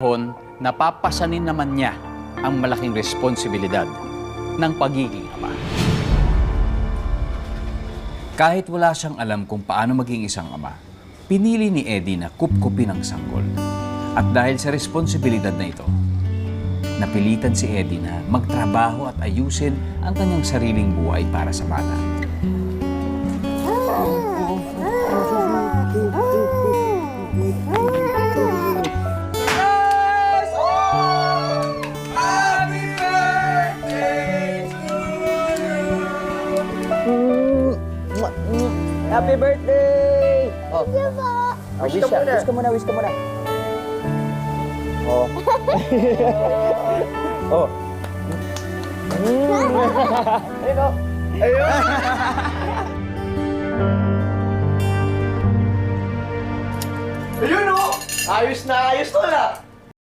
Hon, napapasanin naman niya ang malaking responsibilidad ng pagiging ama. Kahit wala siyang alam kung paano maging isang ama, pinili ni Eddie na kupkupin ang sanggol. At dahil sa responsibilidad na ito, napilitan si Eddie na magtrabaho at ayusin ang kanyang sariling buhay para sa bata. Happy birthday! Oh. Oh, wish, ka muna. wish ka muna, wish ka muna. Oh. oh. Mm. Ayun oh. Ayun! Ayun o! Ayos na ayos to na!